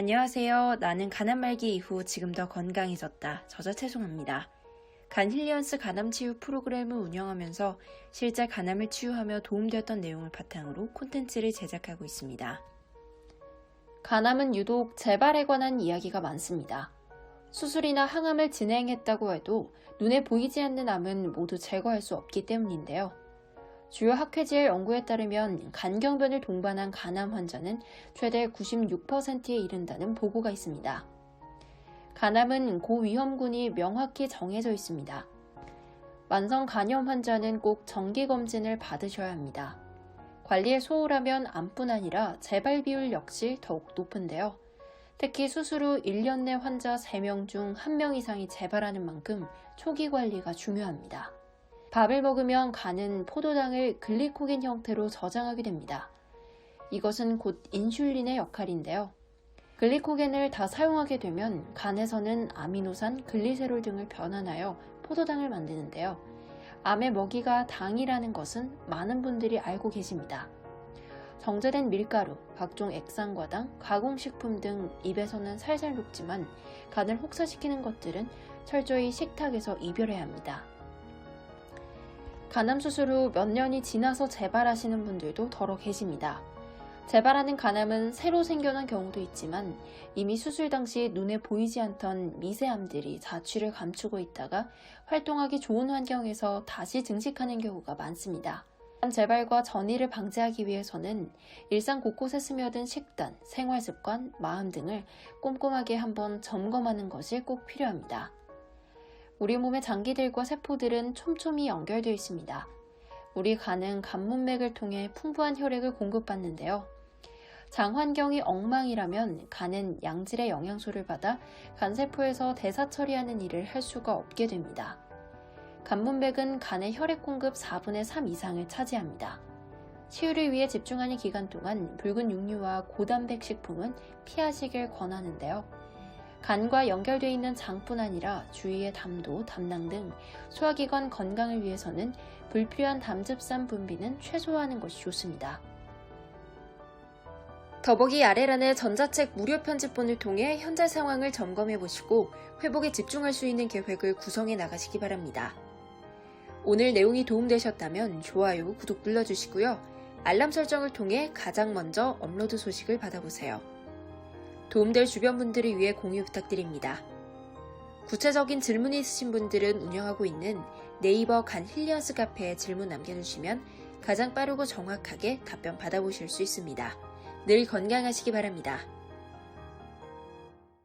안녕하세요. 나는 간암 말기 이후 지금 더 건강해졌다. 저자 채송합니다. 간 힐리언스 간암 치유 프로그램을 운영하면서 실제 간암을 치유하며 도움되었던 내용을 바탕으로 콘텐츠를 제작하고 있습니다. 간암은 유독 재발에 관한 이야기가 많습니다. 수술이나 항암을 진행했다고 해도 눈에 보이지 않는 암은 모두 제거할 수 없기 때문인데요. 주요 학회지의 연구에 따르면 간경변을 동반한 간암 환자는 최대 96%에 이른다는 보고가 있습니다. 간암은 고위험군이 명확히 정해져 있습니다. 만성 간염 환자는 꼭 정기 검진을 받으셔야 합니다. 관리에 소홀하면 암뿐 아니라 재발 비율 역시 더욱 높은데요. 특히 수술 후 1년 내 환자 3명 중 1명 이상이 재발하는 만큼 초기 관리가 중요합니다. 밥을 먹으면 간은 포도당을 글리코겐 형태로 저장하게 됩니다. 이것은 곧 인슐린의 역할인데요. 글리코겐을 다 사용하게 되면 간에서는 아미노산, 글리세롤 등을 변환하여 포도당을 만드는데요. 암의 먹이가 당이라는 것은 많은 분들이 알고 계십니다. 정제된 밀가루, 각종 액상과당, 가공식품 등 입에서는 살살 녹지만 간을 혹사시키는 것들은 철저히 식탁에서 이별해야 합니다. 간암 수술 후 몇 년이 지나서 재발하시는 분들도 더러 계십니다. 재발하는 간암은 새로 생겨난 경우도 있지만 이미 수술 당시 눈에 보이지 않던 미세암들이 자취를 감추고 있다가 활동하기 좋은 환경에서 다시 증식하는 경우가 많습니다. 간 재발과 전이를 방지하기 위해서는 일상 곳곳에 스며든 식단, 생활습관, 마음 등을 꼼꼼하게 한번 점검하는 것이 꼭 필요합니다. 우리 몸의 장기들과 세포들은 촘촘히 연결되어 있습니다. 우리 간은 간문맥을 통해 풍부한 혈액을 공급받는데요. 장 환경이 엉망이라면 간은 양질의 영양소를 받아 간세포에서 대사 처리하는 일을 할 수가 없게 됩니다. 간문맥은 간의 혈액 공급 4분의 3 이상을 차지합니다. 치유를 위해 집중하는 기간 동안 붉은 육류와 고단백 식품은 피하시길 권하는데요. 간과 연결되어 있는 장뿐 아니라 주위의 담도, 담낭 등 소화기관 건강을 위해서는 불필요한 담즙산 분비는 최소화하는 것이 좋습니다. 더보기 아래란의 전자책 무료 편집본을 통해 현재 상황을 점검해 보시고 회복에 집중할 수 있는 계획을 구성해 나가시기 바랍니다. 오늘 내용이 도움되셨다면 좋아요, 구독 눌러주시고요. 알람 설정을 통해 가장 먼저 업로드 소식을 받아보세요. 도움될 주변 분들을 위해 공유 부탁드립니다. 구체적인 질문이 있으신 분들은 운영하고 있는 네이버 간 힐리언스 카페에 질문 남겨주시면 가장 빠르고 정확하게 답변 받아보실 수 있습니다. 늘 건강하시기 바랍니다.